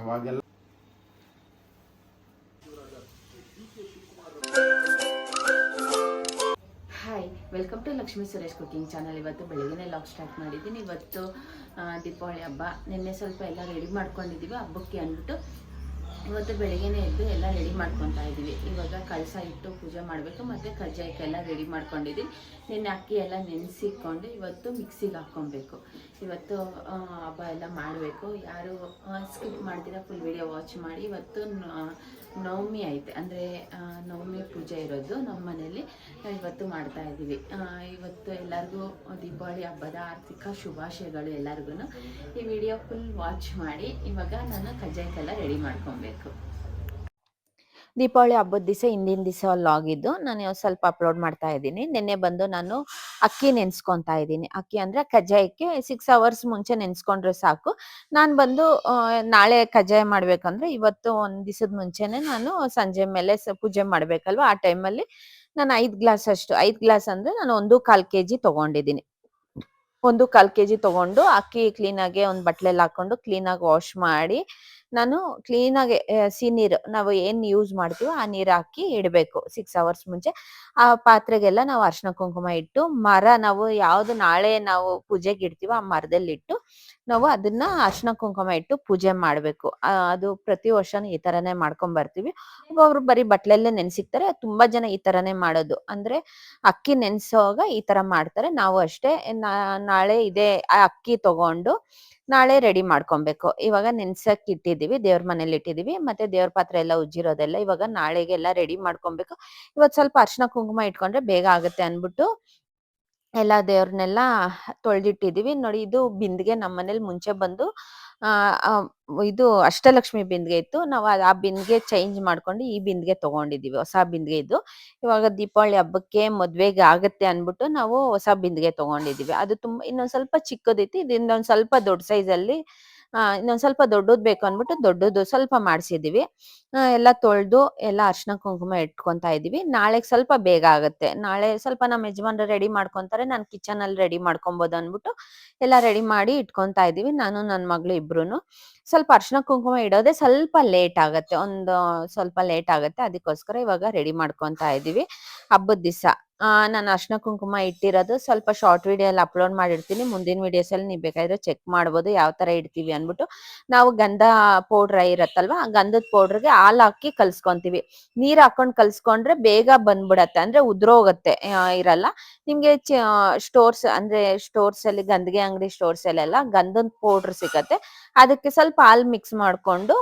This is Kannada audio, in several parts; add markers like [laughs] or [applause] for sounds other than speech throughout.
ಅವಾಗೆಲ್ಲ hi welcome to Lakshmi Suresh cooking channel ಇವತ್ತು ಬೆಳಗ್ಗೆ ಲಾಗ್ ಸ್ಟಾರ್ಟ್ ಮಾಡಿದ್ದೀನಿ. ಇವತ್ತು ದೀಪಾವಳಿ ಹಬ್ಬ. ನಿನ್ನೆ ಸ್ವಲ್ಪ ಎಲ್ಲ ರೆಡಿ ಮಾಡ್ಕೊಂಡಿದ್ದೀವಿ. ಹಬ್ಬಕ್ಕೆ ಅಂದ್ಬಿಟ್ಟು ಇವತ್ತು ಬೆಳಗ್ಗೆನೇ ಎದ್ದು ಎಲ್ಲ ರೆಡಿ ಮಾಡ್ಕೊತಾ ಇದ್ದೀವಿ. ಇವಾಗ ಕಳಸ ಇಟ್ಟು ಪೂಜೆ ಮಾಡಬೇಕು, ಮತ್ತು ಕಜ್ಜಾಯಕ್ಕೆಲ್ಲ ರೆಡಿ ಮಾಡ್ಕೊಂಡಿದ್ದೀನಿ. ನಿನ್ನೆ ಅಕ್ಕಿ ಎಲ್ಲ ನೆನೆಸಿಕೊಂಡು ಇವತ್ತು ಮಿಕ್ಸಿಗೆ ಹಾಕ್ಕೊಬೇಕು. ಇವತ್ತು ಹಬ್ಬ ಎಲ್ಲ ಮಾಡಬೇಕು. ಯಾರು ಸ್ಕಿಪ್ ಮಾಡ್ತೀರಾ ಫುಲ್ ವಿಡಿಯೋ ವಾಚ್ ಮಾಡಿ. ಇವತ್ತು ನವಮಿ ಐತೆ. ಅಂದರೆ ನವಮಿ ಪೂಜೆ ಇರೋದು ನಮ್ಮ ಮನೇಲಿ ಇವತ್ತು ಮಾಡ್ತಾ ಇದ್ದೀವಿ. ಇವತ್ತು ಎಲ್ಲರಿಗೂ ದೀಪಾವಳಿ ಹಬ್ಬದ ಆರ್ಥಿಕ ಶುಭಾಶಯಗಳು ಎಲ್ಲರಿಗೂ ಈ ವಿಡಿಯೋ ಫುಲ್ ವಾಚ್ ಮಾಡಿ. ಇವಾಗ ನಾನು ಕಜ್ಜಾಯಕ್ಕೆಲ್ಲ ರೆಡಿ ಮಾಡ್ಕೊಬೇಕು. ದೀಪಾವಳಿ ಹಬ್ಬದ ದಿವಸ, ಹಿಂದಿನ ದಿವಸ ಲಾಗ್ ಆಗಿದ್ದು ನಾನು ಸ್ವಲ್ಪ ಅಪ್ಲೋಡ್ ಮಾಡ್ತಾ ಇದ್ದೀನಿ. ನಿನ್ನೆ ಬಂದು ನಾನು ಅಕ್ಕಿ ನೆನ್ಸ್ಕೊತಾ ಇದ್ದೀನಿ. ಅಕ್ಕಿ ಅಂದ್ರೆ ಕಜ್ಜಾಯಕ್ಕೆ ಸಿಕ್ಸ್ ಅವರ್ಸ್ ಮುಂಚೆ ನೆನ್ಸ್ಕೊಂಡ್ರೆ ಸಾಕು. ನಾನು ಬಂದು ನಾಳೆ ಕಜ್ಜಾಯ ಮಾಡ್ಬೇಕಂದ್ರೆ ಇವತ್ತು ಒಂದ್ ದಿವಸದ ಮುಂಚೆನೆ ನಾನು ಸಂಜೆ ಮೇಲೆ ಪೂಜೆ ಮಾಡ್ಬೇಕಲ್ವಾ? ಆ ಟೈಮಲ್ಲಿ ನಾನು ಐದ್ ಗ್ಲಾಸ್ ಅಷ್ಟು, ಐದ್ ಗ್ಲಾಸ್ ಅಂದ್ರೆ ನಾನು ಒಂದು ಕಾಲ್ ಕೆ ಜಿ ತಗೊಂಡಿದ್ದೀನಿ. ಒಂದು ಕಾಲ್ ಕೆ ಜಿ ತಗೊಂಡು ಅಕ್ಕಿ ಕ್ಲೀನಾಗಿ ಒಂದು ಬಟ್ಲೆಲ್ಲಿ ಹಾಕೊಂಡು ಕ್ಲೀನಾಗಿ ವಾಶ್ ಮಾಡಿ ನಾನು ಕ್ಲೀನಾಗಿ ಸಿನೀರು ನಾವು ಏನ್ ಯೂಸ್ ಮಾಡ್ತೀವೋ ಆ ನೀರು ಹಾಕಿ ಇಡಬೇಕು ಸಿಕ್ಸ್ ಅವರ್ಸ್ ಮುಂಚೆ. ಆ ಪಾತ್ರೆಗೆಲ್ಲ ನಾವು ಅರ್ಶಿನ ಕುಂಕುಮ ಇಟ್ಟು, ಮರ ನಾವು ಯಾವ್ದು ನಾಳೆ ನಾವು ಪೂಜೆಗೆ ಇಡ್ತೀವೋ ಆ ಮರದಲ್ಲಿ ಇಟ್ಟು ನಾವು ಅದನ್ನ ಅರ್ಶನ ಕುಂಕುಮ ಇಟ್ಟು ಪೂಜೆ ಮಾಡ್ಬೇಕು. ಅದು ಪ್ರತಿ ವರ್ಷನೂ ಈ ತರನೇ ಮಾಡ್ಕೊಂಡ್ ಬರ್ತೀವಿ. ಒಬ್ಬೊಬ್ರು ಬರೀ ಬಟ್ಲಲ್ಲೇ ನೆನ್ಸಿಕ್ತಾರೆ ತುಂಬಾ ಜನ ಈ ತರನೇ ಮಾಡೋದು. ಅಂದ್ರೆ ಅಕ್ಕಿ ನೆನ್ಸೋವಾಗ ಈ ತರ ಮಾಡ್ತಾರೆ. ನಾವು ಅಷ್ಟೇ ನಾ- ನಾಳೆ ಇದೇ ಅಕ್ಕಿ ತಗೊಂಡು ನಾಳೆ ರೆಡಿ ಮಾಡ್ಕೊಬೇಕು. ಇವಾಗ ನೆನ್ಸಕ್ ಇಟ್ಟಿದೀವಿ ದೇವ್ರ ಮನೇಲಿ ಇಟ್ಟಿದೀವಿ ಮತ್ತೆ ದೇವ್ರ ಪಾತ್ರೆ ಎಲ್ಲ ಉಜ್ಜಿರೋದೆಲ್ಲ ಇವಾಗ ನಾಳೆಗೆಲ್ಲ ರೆಡಿ ಮಾಡ್ಕೊಬೇಕು. ಇವತ್ ಸ್ವಲ್ಪ ಅರ್ಶನ ಕುಂಕುಮ ಇಟ್ಕೊಂಡ್ರೆ ಬೇಗ ಆಗುತ್ತೆ ಅನ್ಬಿಟ್ಟು ಎಲ್ಲ ದೇವ್ರನ್ನೆಲ್ಲ ತೊಳ್ದಿಟ್ಟಿದೀವಿ. ನೋಡಿ ಇದು ಬಿಂದಿಗೆ ನಮ್ಮ ಮನೇಲಿ ಮುಂಚೆ ಬಂದು ಇದು ಅಷ್ಟಲಕ್ಷ್ಮಿ ಬಿಂದಿಗೆ ಇತ್ತು. ನಾವು ಆ- ಬಿಂದಿಗೆ ಚೇಂಜ್ ಮಾಡ್ಕೊಂಡು ಈ ಬಿಂದಿಗೆ ತಗೊಂಡಿದೀವಿ, ಹೊಸ ಬಿಂದಿಗೆ ಇದು. ಇವಾಗ ದೀಪಾವಳಿ ಹಬ್ಬಕ್ಕೆ ಮದ್ವೆಗೆ ಆಗತ್ತೆ ಅನ್ಬಿಟ್ಟು ನಾವು ಹೊಸ ಬಿಂದಿಗೆ ತಗೊಂಡಿದೀವಿ. ಅದು ತುಂಬಾ ಇನ್ನೊಂದು ಸ್ವಲ್ಪ ಚಿಕ್ಕದೈತಿ ಇದು ಇನ್ನೊಂದ್ ಸ್ವಲ್ಪ ದೊಡ್ಡ ಸೈಜಲ್ಲಿ ಇನ್ನೊಂದ್ ಸ್ವಲ್ಪ ದೊಡ್ಡದು ಬೇಕು ಅಂದ್ಬಿಟ್ಟು ದೊಡ್ಡದು ಸ್ವಲ್ಪ ಮಾಡ್ಸಿದೀವಿ. ಎಲ್ಲ ತೊಳ್ದು ಎಲ್ಲ ಅರ್ಶಿನ ಕುಂಕುಮ ಇಟ್ಕೊತಾ ಇದೀವಿ. ನಾಳೆ ಸ್ವಲ್ಪ ಬೇಗ ಆಗುತ್ತೆ. ನಾಳೆ ಸ್ವಲ್ಪ ನಮ್ಮ ಯಜಮಾನ್ರು ರೆಡಿ ಮಾಡ್ಕೊಂತಾರೆ. ನಾನು ಕಿಚನ್ ಅಲ್ಲಿ ರೆಡಿ ಮಾಡ್ಕೊಬೋದು ಅಂದ್ಬಿಟ್ಟು ಎಲ್ಲ ರೆಡಿ ಮಾಡಿ ಇಟ್ಕೊಂತಾ ಇದೀವಿ. ನಾನು ನನ್ನ ಮಗಳು ಇಬ್ರುನು. ಸ್ವಲ್ಪ ಅರ್ಶಿನ ಕುಂಕುಮ ಇಡೋದೇ ಸ್ವಲ್ಪ ಲೇಟ್ ಆಗುತ್ತೆ. ಒಂದು ಸ್ವಲ್ಪ ಲೇಟ್ ಆಗುತ್ತೆ. ಅದಕ್ಕೋಸ್ಕರ ಇವಾಗ ರೆಡಿ ಮಾಡ್ಕೊಂತಾ ಇದ್ದೀವಿ. ಹಬ್ಬದ ದಿವಸ. ನಾನು ಅರ್ಶಿನ ಕುಂಕುಮ ಇಟ್ಟಿರೋದು ಸ್ವಲ್ಪ ಶಾರ್ಟ್ ವಿಡಿಯೋ ಅಲ್ಲಿ ಅಪ್ಲೋಡ್ ಮಾಡಿರ್ತೀನಿ. ಮುಂದಿನ ವಿಡಿಯೋಸ್ ಅಲ್ಲಿ ನೀವು ಬೇಕಾದ್ರೆ ಚೆಕ್ ಮಾಡ್ಬೋದು ಯಾವ ತರ ಇಡ್ತೀವಿ ಅಂದ್ಬಿಟ್ಟು. ನಾವು ಗಂಧ ಪೌಡ್ರ್ ಇರತ್ತಲ್ವಾ, ಆ ಗಂಧದ ಪೌಡ್ರಿಗೆ ಹಾಲ್ ಹಾಕಿ ಕಲ್ಸ್ಕೊಂತೀವಿ. ನೀರ್ ಹಾಕೊಂಡ್ ಕಲ್ಸ್ಕೊಂಡ್ರೆ ಬೇಗ ಬಂದ್ಬಿಡತ್ತೆ. ಅಂದ್ರೆ ಉದ್ರೋಗತ್ತೆ ಇರಲ್ಲ. ನಿಮ್ಗೆ ಸ್ಟೋರ್ಸ್ ಅಂದ್ರೆ ಸ್ಟೋರ್ಸ್ ಅಲ್ಲಿ ಗಂಧಗೆ ಅಂಗಡಿ ಸ್ಟೋರ್ಸ್ ಅಲ್ಲೆಲ್ಲ ಗಂಧದ ಪೌಡ್ರ್ ಸಿಗತ್ತೆ. ಅದಕ್ಕೆ ಸ್ವಲ್ಪ ಹಾಲ್ ಮಿಕ್ಸ್ ಮಾಡ್ಕೊಂಡು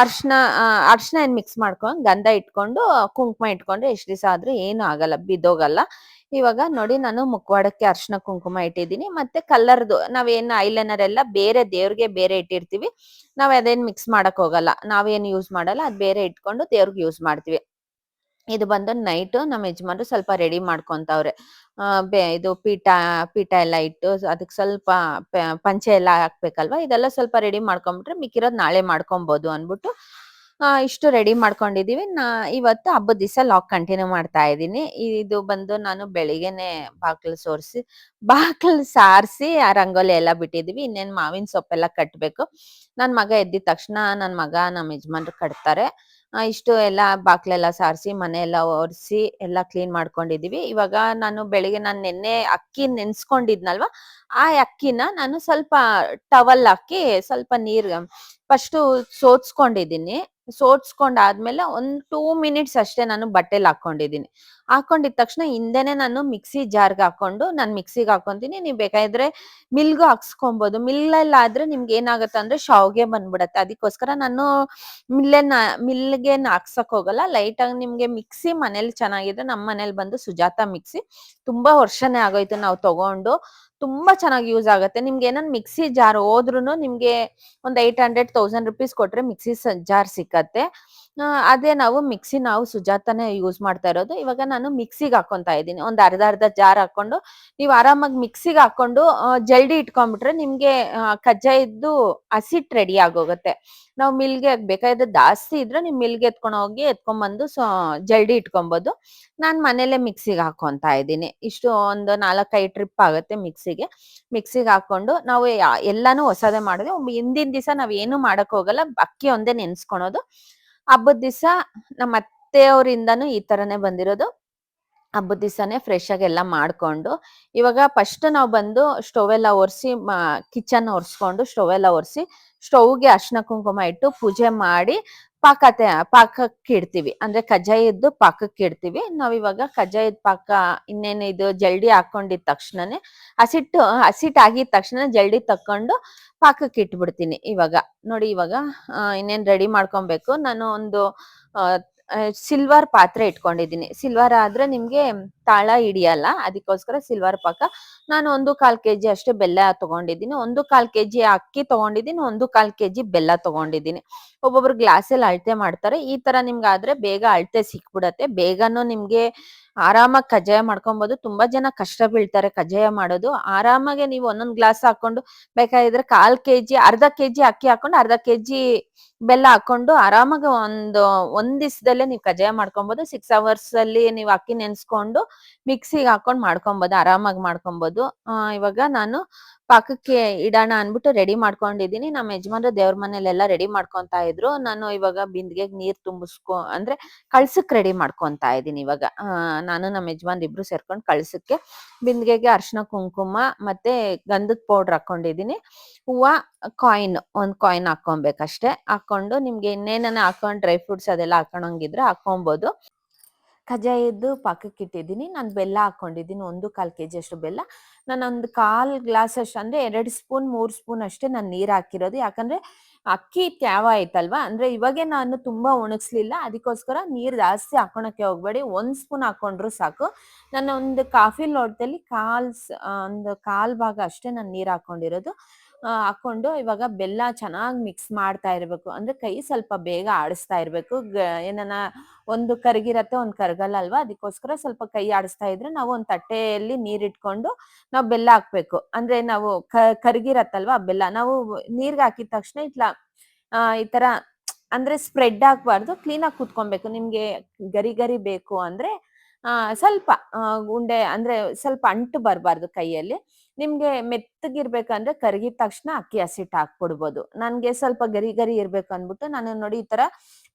ಅರ್ಶನ ಅರ್ಶಿನ ಏನ್ ಮಿಕ್ಸ್ ಮಾಡ್ಕೊಂಡು, ಗಂಧ ಇಟ್ಕೊಂಡು, ಕುಂಕುಮ ಇಟ್ಕೊಂಡ್ರೆ ಎಷ್ಟ್ ದಿವಸ ಆದ್ರೂ ಏನು ಆಗಲ್ಲ, ಬಿದ್ದೋಗಲ್ಲ. ಇವಾಗ ನೋಡಿ ನಾನು ಮುಖವಾಡಕ್ಕೆ ಅರ್ಶಿನ ಕುಂಕುಮ ಇಟ್ಟಿದ್ದೀನಿ. ಮತ್ತೆ ಕಲರ್ದು ನಾವೇನು ಐಲೈನರ್ ಎಲ್ಲ ಬೇರೆ ದೇವ್ರಿಗೆ ಬೇರೆ ಇಟ್ಟಿರ್ತೀವಿ. ನಾವ್ ಅದೇನ್ ಮಿಕ್ಸ್ ಮಾಡಕ್ ಹೋಗಲ್ಲ. ನಾವೇನು ಯೂಸ್ ಮಾಡಲ್ಲ, ಅದ್ ಬೇರೆ ಇಟ್ಕೊಂಡು ದೇವ್ರಿಗೆ ಯೂಸ್ ಮಾಡ್ತೀವಿ. ಇದು ಬಂದು ನೈಟ್ ನಮ್ಮ ಯಜಮಾನ್ರು ಸ್ವಲ್ಪ ರೆಡಿ ಮಾಡ್ಕೊಂತವ್ರೆ. ಬೆ ಇದು ಪೀಠ ಪೀಠ ಎಲ್ಲ ಇಟ್ಟು ಅದಕ್ಕೆ ಸ್ವಲ್ಪ ಪಂಚೆ ಎಲ್ಲ ಹಾಕ್ಬೇಕಲ್ವಾ? ಇದೆಲ್ಲ ಸ್ವಲ್ಪ ರೆಡಿ ಮಾಡ್ಕೊಂಡ್ಬಿಟ್ರೆ ಮಿಕ್ಕಿರೋದು ನಾಳೆ ಮಾಡ್ಕೊಬೋದು ಅನ್ಬಿಟ್ಟು ಆ, ಇಷ್ಟು ರೆಡಿ ಮಾಡ್ಕೊಂಡಿದೀವಿ. ನಾ ಇವತ್ತು ಹಬ್ಬದ ದಿವಸ ಲಾಕ್ ಕಂಟಿನ್ಯೂ ಮಾಡ್ತಾ ಇದ್ದೀನಿ. ಇದು ಬಂದು ನಾನು ಬೆಳಿಗ್ಗೆನೆ ಬಾಕ್ಲು ಸೋರ್ಸಿ ಬಾಕ್ಲು ಸಾರಿಸಿ ಆ ರಂಗೋಲಿ ಎಲ್ಲ ಬಿಟ್ಟಿದೀವಿ. ಇನ್ನೇನ್ ಮಾವಿನ ಸೊಪ್ಪೆಲ್ಲ ಕಟ್ಬೇಕು. ನನ್ ಮಗ ಎದ್ದಿದ ತಕ್ಷಣ ನನ್ ಮಗ ನಮ್ಮ ಯಜಮಾನ್ರು ಕಟ್ತಾರೆ. ಇಷ್ಟು ಎಲ್ಲ ಬಾಕ್ಲೆಲ್ಲ ಸಾರಿಸಿ ಮನೆ ಎಲ್ಲ ಒರೆಸಿ ಎಲ್ಲ ಕ್ಲೀನ್ ಮಾಡ್ಕೊಂಡಿದೀವಿ ಇವಾಗ ನಾನು ಬೆಳಿಗ್ಗೆ ನಾನು ನೆನ್ನೆ ಅಕ್ಕಿ ನೆನ್ಸ್ಕೊಂಡಿದ್ನಲ್ವಾ? ಆ ಅಕ್ಕಿನ ನಾನು ಸ್ವಲ್ಪ ಟವಲ್ ಹಾಕಿ ಸ್ವಲ್ಪ ನೀರ್ ಫಸ್ಟು ಸೋದ್ಸ್ಕೊಂಡಿದೀನಿ ಸೋದ್ಸ್ಕೊಂಡಾದ್ಮೇಲೆ ಒಂದ್ ಟೂ ಮಿನಿಟ್ಸ್ ಅಷ್ಟೇ ನಾನು ಬಟ್ಟೆಲಿ ಹಾಕೊಂಡಿದೀನಿ ಹಾಕೊಂಡಿದ ತಕ್ಷಣ ಹಿಂದೆನೆ ನಾನು ಮಿಕ್ಸಿ ಜಾರ್ಗೆ ಹಾಕೊಂಡು ನಾನು ಮಿಕ್ಸಿಗೆ ಹಾಕೊಂತೀನಿ. ನೀವು ಬೇಕಾದ್ರೆ ಮಿಲ್ಗೂ ಹಾಕ್ಸ್ಕೊಬೋದು. ಮಿಲ್ಲಲ್ಲಿ ಆದ್ರೆ ನಿಮ್ಗೆ ಏನಾಗುತ್ತೆ ಅಂದ್ರೆ ಶಾವ್ಗೆ ಬಂದ್ಬಿಡತ್ತೆ. ಅದಕ್ಕೋಸ್ಕರ ನಾನು ಮಿಲ್ಲೆನ ಮಿಲ್ಗೆ ಹಾಕ್ಸಕ್ ಹೋಗಲ್ಲ. ಲೈಟ್ ಆಗಿ ನಿಮ್ಗೆ ಮಿಕ್ಸಿ ಮನೇಲಿ ಚೆನ್ನಾಗಿದೆ ನಮ್ಮ ಮನೇಲಿ ಬಂದು ಸುಜಾತ ಮಿಕ್ಸಿ. ತುಂಬಾ ವರ್ಷನೇ ಆಗೋಯ್ತು ನಾವು ತಗೊಂಡು. ತುಂಬಾ ಚೆನ್ನಾಗಿ ಯೂಸ್ ಆಗುತ್ತೆ. ನಿಮ್ಗೆ ಏನನ್ ಮಿಕ್ಸಿ ಜಾರ್ ಹೋದ್ರು ನಿಮ್ಗೆ ಒಂದ್ ಏಟ್ ಹಂಡ್ರೆಡ್ ತೌಸಂಡ್ ರುಪೀಸ್ ಕೊಟ್ರೆ ಮಿಕ್ಸಿ ಜಾರ್ ಸಿಕ್ಕತ್ತೆ ಆ, ಅದೇ ನಾವು ಮಿಕ್ಸಿ ನಾವು ಸುಜಾತನೇ ಯೂಸ್ ಮಾಡ್ತಾ ಇರೋದು. ಇವಾಗ ನಾನು ಮಿಕ್ಸಿಗೆ ಹಾಕೊಂತಾ ಇದ್ದೀನಿ. ಒಂದ್ ಅರ್ಧ ಅರ್ಧ ಜಾರ್ ಹಾಕೊಂಡು ನೀವು ಆರಾಮಾಗಿ ಮಿಕ್ಸಿಗೆ ಹಾಕೊಂಡು ಜಲ್ದಿ ಇಟ್ಕೊಂಡ್ಬಿಟ್ರೆ ನಿಮ್ಗೆ ಆ, ಕಜ್ಜಾಯದ್ದು ಹಸಿಟ್ ರೆಡಿ ಆಗೋಗುತ್ತೆ. ನಾವು ಮಿಲ್ಗೆ ಬೇಕಾದ್ರೆ ಜಾಸ್ತಿ ಇದ್ರೆ ನೀವು ಮಿಲ್ಗೆ ಎತ್ಕೊಂಡು ಹೋಗಿ ಎತ್ಕೊಂಡ್ಬಂದು ಸೊ ಜಲ್ದಿ ಇಟ್ಕೊಬೋದು. ನಾನು ಮನೇಲೆ ಮಿಕ್ಸಿಗೆ ಹಾಕೊಂತಾ ಇದ್ದೀನಿ. ಇಷ್ಟು ಒಂದು ನಾಲ್ಕೈದು ಟ್ರಿಪ್ ಆಗುತ್ತೆ ಮಿಕ್ಸಿಗೆ. ಮಿಕ್ಸಿಗೆ ಹಾಕೊಂಡು ನಾವು ಎಲ್ಲಾನು ಹೊಸದೇ ಮಾಡಿದ್ವಿ ಹಿಂದಿನ ದಿವಸ ನಾವ್ ಏನು ಮಾಡಕ್ ಹೋಗಲ್ಲ. ಅಕ್ಕಿ ಒಂದೇ ನೆನ್ಸ್ಕೊಳೋದು. ಹಬ್ಬದ ದಿವಸ ನಮ್ಮ ಅತ್ತೆಯವರಿಂದನೂ ಈ ತರನೇ ಬಂದಿರೋದು. ಹಬ್ಬದ ದಿವಸನೇ ಫ್ರೆಶ್ ಆಗಿ ಎಲ್ಲ ಮಾಡ್ಕೊಂಡು, ಇವಾಗ ಫಸ್ಟ್ ನಾವು ಬಂದು ಸ್ಟವ್ ಎಲ್ಲ ಒರೆಸಿ ಕಿಚನ್ ಒರೆಸ್ಕೊಂಡು ಸ್ಟವ್ ಎಲ್ಲ ಒರೆಸಿ ಸ್ಟವ್ಗೆ ಅರ್ಶಿನ ಕುಂಕುಮ ಇಟ್ಟು ಪೂಜೆ ಮಾಡಿ ಪಾಕತೆ, ಪಾಕಕ್ಕೆ ಇಡ್ತೀವಿ. ಅಂದ್ರೆ ಕಜ್ಜಾಯದ್ದು ಪಾಕಕ್ಕೆ ಇಡ್ತೀವಿ. ನಾವ್ ಇವಾಗ ಕಜ್ಜಾಯದ ಪಾಕ ಇನ್ನೇನು ಇದು ಜಲ್ಡಿ ಹಾಕೊಂಡಿದ ತಕ್ಷಣನೇ ಹಸಿಟ್ಟು ಹಸಿಟ್ಟು ಆಗಿದ ತಕ್ಷಣ ಜಲ್ಡಿ ತಕ್ಕೊಂಡು ಪಾಕಕ್ಕೆ ಇಟ್ಬಿಡ್ತೀನಿ ಇವಾಗ. ನೋಡಿ ಇವಾಗ ಇನ್ನೇನ್ ರೆಡಿ ಮಾಡ್ಕೊಬೇಕು. ನಾನು ಒಂದು ಸಿಲ್ವರ್ ಪಾತ್ರೆ ಇಟ್ಕೊಂಡಿದ್ದೀನಿ. ಸಿಲ್ವರ್ ಆದ್ರೆ ನಿಮ್ಗೆ ತಾಳ ಹಿಡಿಯಲ್ಲ, ಅದಕ್ಕೋಸ್ಕರ ಸಿಲ್ವರ್ ಪಾಕ. ನಾನು ಒಂದು ಕಾಲ್ ಕೆಜಿ ಅಷ್ಟು ಬೆಲ್ಲ ತಗೊಂಡಿದ್ದೀನಿ. ಒಂದು ಕಾಲ್ ಕೆಜಿ ಅಕ್ಕಿ ತಗೊಂಡಿದ್ದೀನಿ, ಒಂದು ಕಾಲ್ ಕೆಜಿ ಬೆಲ್ಲ ತಗೊಂಡಿದ್ದೀನಿ. ಒಬ್ಬೊಬ್ರು ಗ್ಲಾಸಲ್ಲಿ ಅಳತೆ ಮಾಡ್ತಾರೆ. ಈ ತರ ನಿಮ್ಗೆ ಆದ್ರೆ ಬೇಗ ಅಳತೆ ಸಿಕ್ಬಿಡತ್ತೆ. ಬೇಗನು ನಿಮ್ಗೆ ಆರಾಮಾಗಿ ಕಜ್ಜಾಯ ಮಾಡ್ಕೊಬೋದು. ತುಂಬಾ ಜನ ಕಷ್ಟ ಬೀಳ್ತಾರೆ ಕಜ್ಜಾಯ ಮಾಡೋದು. ಆರಾಮಾಗಿ ನೀವು ಒಂದೊಂದ್ ಗ್ಲಾಸ್ ಹಾಕೊಂಡು, ಬೇಕಾಗಿದ್ರೆ ಕಾಲ್ ಕೆಜಿ ಅರ್ಧ ಕೆಜಿ ಅಕ್ಕಿ ಹಾಕೊಂಡು, ಅರ್ಧ ಕೆಜಿ ಬೆಲ್ಲ ಹಾಕೊಂಡು ಆರಾಮಾಗಿ ಒಂದು ಒಂದ್ ದಿವಸದಲ್ಲೇ ನೀವು ಕಜ್ಜಾಯ ಮಾಡ್ಕೊಬೋದು. ಸಿಕ್ಸ್ ಅವರ್ಸ್ ಅಲ್ಲಿ ನೀವು ಅಕ್ಕಿ ನೆನ್ಸ್ಕೊಂಡು ಮಿಕ್ಸಿಗೆ ಹಾಕೊಂಡು ಮಾಡ್ಕೊಬೋದು ಆರಾಮಾಗಿ ಮಾಡ್ಕೊಬೋದು. ಆ, ಇವಾಗ ನಾನು ಪಾಕಕ್ಕೆ ಇಡೋಣ ಅನ್ಬಿಟ್ಟು ರೆಡಿ ಮಾಡ್ಕೊಂಡಿದೀನಿ ನಮ್ಮ ಯಜಮಾನ್ರ ದೇವ್ರ ಮನೇಲೆಲ್ಲ ರೆಡಿ ಮಾಡ್ಕೊತಾ ಇದ್ರು. ನಾನು ಇವಾಗ ಬಿಂದಿಗೆ ನೀರ್ ತುಂಬಿಸ್ಕೊ ಅಂದ್ರೆ ಕಳ್ಸಕ್ ರೆಡಿ ಮಾಡ್ಕೊಂತಾ ಇದೀನಿ ಇವಾಗ. ನಾನು ನಮ್ಮ ಯಜಮಾನ್ ಇಬ್ರು ಸೇರ್ಕೊಂಡು ಕಳ್ಸಕ್ಕೆ ಬಿಂದಿಗೆಗೆ ಅರ್ಶಿನ ಕುಂಕುಮ ಮತ್ತೆ ಗಂಧದ ಪೌಡರ್ ಹಾಕೊಂಡಿದೀನಿ ಹೂವ ಕಾಯಿನ್ ಒಂದ್ ಕಾಯಿನ್ ಹಾಕೊಬೇಕಷ್ಟೇ ಹಾಕೊಂಡು ನಿಮ್ಗೆ ಇನ್ನೇನ ಹಾಕೊಂಡ್ ಡ್ರೈ ಫ್ರೂಟ್ಸ್ ಅದೆಲ್ಲ ಹಾಕೊಂಡಂಗಿದ್ರೆ ಹಾಕೊಬೋದು ಕಜ್ಜಾಯದ್ದು ಪಾಕಕ್ಕೆ ಇಟ್ಟಿದ್ದೀನಿ. ನಾನು ಬೆಲ್ಲ ಹಾಕೊಂಡಿದ್ದೀನಿ ಒಂದು ಕಾಲು ಕೆ ಜಿ ಅಷ್ಟು ಬೆಲ್ಲ. ನಾನು ಒಂದು ಕಾಲ್ ಗ್ಲಾಸ್ ಅಷ್ಟು, ಅಂದ್ರೆ ಎರಡು ಸ್ಪೂನ್, ಮೂರು ಸ್ಪೂನ್ ಅಷ್ಟೇ ನಾನು ನೀರು ಹಾಕಿರೋದು. ಯಾಕಂದ್ರೆ ಅಕ್ಕಿ ತ್ಯಾವ ಆಯ್ತಲ್ವಾ ಅಂದ್ರೆ ಇವಾಗೆ ನಾನು ತುಂಬಾ ಒಣಗಿಸ್ಲಿಲ್ಲ. ಅದಕ್ಕೋಸ್ಕರ ನೀರು ಜಾಸ್ತಿ ಹಾಕೊಳಕ್ಕೆ ಹೋಗ್ಬೇಡಿ. ಒಂದ್ ಸ್ಪೂನ್ ಹಾಕೊಂಡ್ರು ಸಾಕು. ನಾನು ಒಂದು ಕಾಫಿ ಲೋಟದಲ್ಲಿ ಕಾಲ್ ಒಂದು ಕಾಲ್ ಭಾಗ ಅಷ್ಟೇ ನಾನು ನೀರು ಹಾಕೊಂಡಿರೋದು ಹಾಕೊಂಡು ಇವಾಗ ಬೆಲ್ಲ ಚೆನ್ನಾಗಿ ಮಿಕ್ಸ್ ಮಾಡ್ತಾ ಇರಬೇಕು. ಅಂದ್ರೆ ಕೈ ಸ್ವಲ್ಪ ಬೇಗ ಆಡಿಸ್ತಾ ಇರಬೇಕು. ಗ- ಏನನ ಒಂದು ಕರಗಿರತ್ತೆ, ಒಂದು ಕರಗಲ್ಲ ಅಲ್ವಾ ಅದಕ್ಕೋಸ್ಕರ ಸ್ವಲ್ಪ ಕೈ ಆಡಿಸ್ತಾ ಇದ್ರೆ ನಾವು ಒಂದು ತಟ್ಟೆಯಲ್ಲಿ ನೀರಿಟ್ಕೊಂಡು ನಾವು ಬೆಲ್ಲ ಹಾಕ್ಬೇಕು. ಅಂದ್ರೆ ನಾವು ಕರಗಿರತ್ತಲ್ವಾ ಬೆಲ್ಲ? ನಾವು ನೀರ್ಗೆ ಹಾಕಿದ ತಕ್ಷಣ ಇಟ್ಲ ಈ ತರ ಅಂದ್ರೆ ಸ್ಪ್ರೆಡ್ ಆಗ್ಬಾರ್ದು. ಕ್ಲೀನ್ ಆಗಿ ಕುತ್ಕೊಬೇಕು. ನಿಮ್ಗೆ ಗರಿ ಗರಿ ಬೇಕು ಅಂದ್ರೆ ಆ ಸ್ವಲ್ಪ ಆ, ಉಂಡೆ ಅಂದ್ರೆ ಸ್ವಲ್ಪ ಅಂಟು ಬರಬಾರ್ದು ಕೈಯಲ್ಲಿ. ನಿಮ್ಗೆ ಮೆತ್ತಗಿರ್ಬೇಕಂದ್ರೆ ಕರಗಿದ ತಕ್ಷಣ ಅಕ್ಕಿ ಹಸಿಟ್ಟು ಹಾಕ್ಬಿಡ್ಬೋದು. ನನ್ಗೆ ಸ್ವಲ್ಪ ಗರಿ ಗರಿ ಇರ್ಬೇಕು ಅಂದ್ಬಿಟ್ಟು ನಾನು ನೋಡಿ ಈ ತರ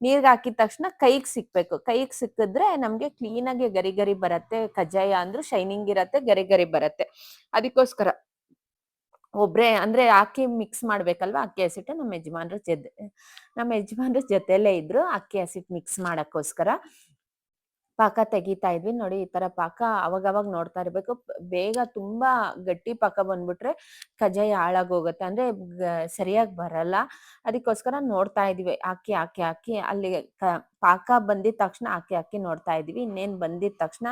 ನೀರ್ಗೆ ಹಾಕಿದ ತಕ್ಷಣ ಕೈಗೆ ಸಿಕ್ಬೇಕು. ಕೈಗೆ ಸಿಕ್ಕಿದ್ರೆ ನಮ್ಗೆ ಕ್ಲೀನ್ ಆಗಿ ಗರಿ ಗರಿ ಬರತ್ತೆ ಕಜ್ಜಾಯ ಅಂದ್ರೂ ಶೈನಿಂಗ್ ಇರತ್ತೆ ಗರಿ ಗರಿ ಬರತ್ತೆ. ಅದಕ್ಕೋಸ್ಕರ ಒಬ್ರೆ ಅಂದ್ರೆ ಅಕ್ಕಿ ಮಿಕ್ಸ್ ಮಾಡ್ಬೇಕಲ್ವಾ? ಅಕ್ಕಿ ಹಸಿಟ್ಟು ನಮ್ಮ ಯಜಮಾನ್ರ ಜೊತೆ ನಮ್ಮ ಯಜಮಾನ್ರ ಜೊತೆಲೇ ಇದ್ರು ಅಕ್ಕಿ ಹಸಿಟ್ಟು ಮಿಕ್ಸ್ ಮಾಡಕ್ಕೋಸ್ಕರ. ಪಾಕ ತೆಗಿತಾ ಇದ್ವಿ. ನೋಡಿ ಈ ತರ ಪಾಕ ಅವಾಗವಾಗ ನೋಡ್ತಾ ಇರ್ಬೇಕು. ಬೇಗ ತುಂಬಾ ಗಟ್ಟಿ ಪಾಕ ಬಂದ್ಬಿಟ್ರೆ ಕಜ್ಜಾಯ ಹಾಳಾಗೋಗುತ್ತೆ. ಅಂದ್ರೆ ಸರಿಯಾಗಿ ಬರಲ್ಲ. ಅದಕ್ಕೋಸ್ಕರ ನೋಡ್ತಾ ಇದೀವಿ. ಹಾಕಿ ಹಾಕಿ ಹಾಕಿ ಅಲ್ಲಿ ಪಾಕ ಬಂದಿದ ತಕ್ಷಣ ಹಾಕಿ ಹಾಕಿ ನೋಡ್ತಾ ಇದೀವಿ. ಇನ್ನೇನ್ ಬಂದಿದ ತಕ್ಷಣ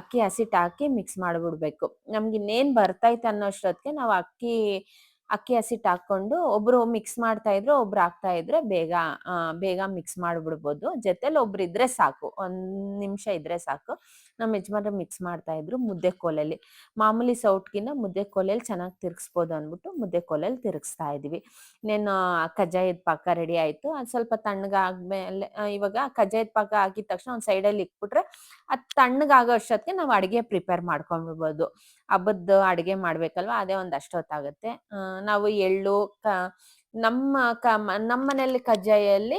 ಅಕ್ಕಿ ಹಸಿಟ್ಟು ಹಾಕಿ ಮಿಕ್ಸ್ ಮಾಡ್ಬಿಡ್ಬೇಕು. ನಮ್ಗೆ ಇನ್ನೇನ್ ಬರ್ತೈತೆ ಅನ್ನೋಷ್ಟೊತ್ತಿಗೆ ನಾವು ಅಕ್ಕಿ ಅಕ್ಕಿ ಹಸಿಟ್ಟು ಹಾಕೊಂಡು ಒಬ್ರು ಮಿಕ್ಸ್ ಮಾಡ್ತಾ ಇದ್ರು ಒಬ್ರು ಹಾಕ್ತಾ ಇದ್ರೆ ಬೇಗ ಬೇಗ ಮಿಕ್ಸ್ ಮಾಡ್ಬಿಡ್ಬೋದು. ಜೊತೆಲಿ ಒಬ್ರು ಇದ್ರೆ ಸಾಕು. ಒಂದ್ ನಿಮಿಷ ಇದ್ರೆ ಸಾಕು. ನಮ್ಮ ಯಜಮಾನ್ರು ಮಿಕ್ಸ್ ಮಾಡ್ತಾ ಇದ್ರು ಮುದ್ದೆ ಕೋಲಲ್ಲಿ. ಮಾಮೂಲಿ ಸೌಟ್ಗಿನ್ನ ಮುದ್ದೆ ಕೋಲಲ್ಲಿ ಚೆನ್ನಾಗಿ ತಿರ್ಗಿಸ್ಬೋದು ಅಂದ್ಬಿಟ್ಟು ಮುದ್ದೆ ಕೋಲಲ್ಲಿ ತಿರುಗಿಸ್ತಾ ಇದೀವಿ. ಇನ್ನೇನು ಕಜ್ಜಾಯದ ಪಾಕ ರೆಡಿ ಆಯ್ತು. ಅದು ಸ್ವಲ್ಪ ತಣ್ಣಗಾದ್ಮೇಲೆ ಇವಾಗ ಕಜ್ಜಾಯದ ಪಾಕ ಆಗಿದ ತಕ್ಷಣ ಒಂದು ಸೈಡಲ್ಲಿ ಇಕ್ಬಿಟ್ರೆ ಅದು ತಣ್ಣಗಾಗೋ ಅಷ್ಟೊತ್ತಿಗೆ ನಾವು ಅಡಿಗೆ ಪ್ರಿಪೇರ್ ಮಾಡ್ಕೊಂಡ್ಬಿಡ್ಬೋದು. ಹಬ್ಬದ ಅಡಿಗೆ ಮಾಡ್ಬೇಕಲ್ವಾ? ಅದೇ ಒಂದ್ ಅಷ್ಟೊತ್ತಾಗತ್ತೆ. ನಾವು ಎಳ್ಳು, ಕ, ನಮ್ಮ ಕ ನಮ್ಮನೆಯಲ್ಲಿ ಕಜ್ಜಾಯಲ್ಲಿ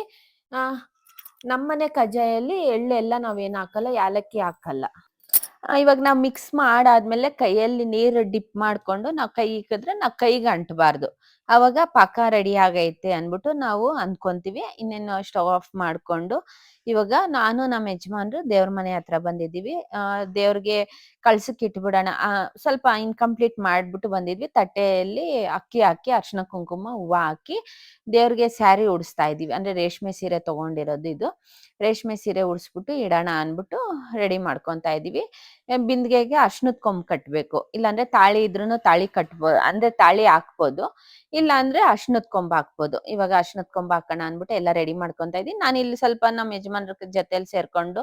ನಮ್ಮನೆ ಕಜ್ಜಾಯಲ್ಲಿ ಎಳ್ಳೆಲ್ಲ ನಾವೇನ್ ಹಾಕಲ್ಲ, ಯಾಲಕ್ಕಿ ಹಾಕಲ್ಲ. ಇವಾಗ ನಾವು ಮಿಕ್ಸ್ ಮಾಡಾದ್ಮೇಲೆ ಕೈಯಲ್ಲಿ ನೀರು ಡಿಪ್ ಮಾಡ್ಕೊಂಡು ನಾವು ಕೈ ಇಕ್ಕಿದ್ರೆ ನಾವು ಕೈಗೆ ಅಂಟಬಾರ್ದು. ಅವಾಗ ಪಾಕ ರೆಡಿ ಆಗೈತೆ ಅನ್ಬಿಟ್ಟು ನಾವು ಅನ್ಕೊಂತೀವಿ ಇನ್ನೇನು ಸ್ಟವ್ ಆಫ್ ಮಾಡ್ಕೊಂಡು ಇವಾಗ ನಾನು ನಮ್ಮ ಯಜಮಾನ್ರು ದೇವ್ರ ಮನೆ ಹತ್ರ ಬಂದಿದ್ದೀವಿ. ದೇವ್ರಿಗೆ ಕಳ್ಸಕ್ ಇಟ್ಬಿಡೋಣ. ಸ್ವಲ್ಪ ಇನ್ಕಂಪ್ಲೀಟ್ ಮಾಡ್ಬಿಟ್ಟು ಬಂದಿದ್ವಿ. ತಟ್ಟೆಯಲ್ಲಿ ಅಕ್ಕಿ ಹಾಕಿ ಅರ್ಶಿನ ಕುಂಕುಮ, ಹೂವ ಹಾಕಿ ದೇವ್ರಿಗೆ ಸ್ಯಾರಿ ಉಡಿಸ್ತಾ ಇದೀವಿ ಅಂದ್ರೆ ರೇಷ್ಮೆ ಸೀರೆ ತಗೊಂಡಿರೋದು ಇದು. ರೇಷ್ಮೆ ಸೀರೆ ಉಡಿಸ್ಬಿಟ್ಟು ಇಡೋಣ ಅನ್ಬಿಟ್ಟು ರೆಡಿ ಮಾಡ್ಕೊತಾ ಇದೀವಿ ಬಿಂದಿಗೆಗೆ ಅರ್ಶನದ ಕೊಂಬ್ ಕಟ್ಬೇಕು. ಇಲ್ಲಾಂದ್ರೆ ತಾಳಿ ಇದ್ರೂನು ತಾಳಿ ಕಟ್ಬೋದು ಅಂದ್ರೆ ತಾಳಿ ಹಾಕ್ಬೋದು. ಇಲ್ಲ ಅಂದ್ರೆ ಅಶ್ನದ್ ಕೊಂಬ ಹಾಕ್ಬೋದು. ಇವಾಗ ಅಶ್ನದ್ ಕೊಂಬ ಹಾಕೋಣ ಅಂದ್ಬಿಟ್ಟು ಎಲ್ಲ ರೆಡಿ ಮಾಡ್ಕೊಂತ ಇದೀನಿ ನಾನು ಇಲ್ಲಿ ಸ್ವಲ್ಪ ನಮ್ಮ ಯಜಮಾನ್ರ ಜೊತೆಲಿ ಸೇರ್ಕೊಂಡು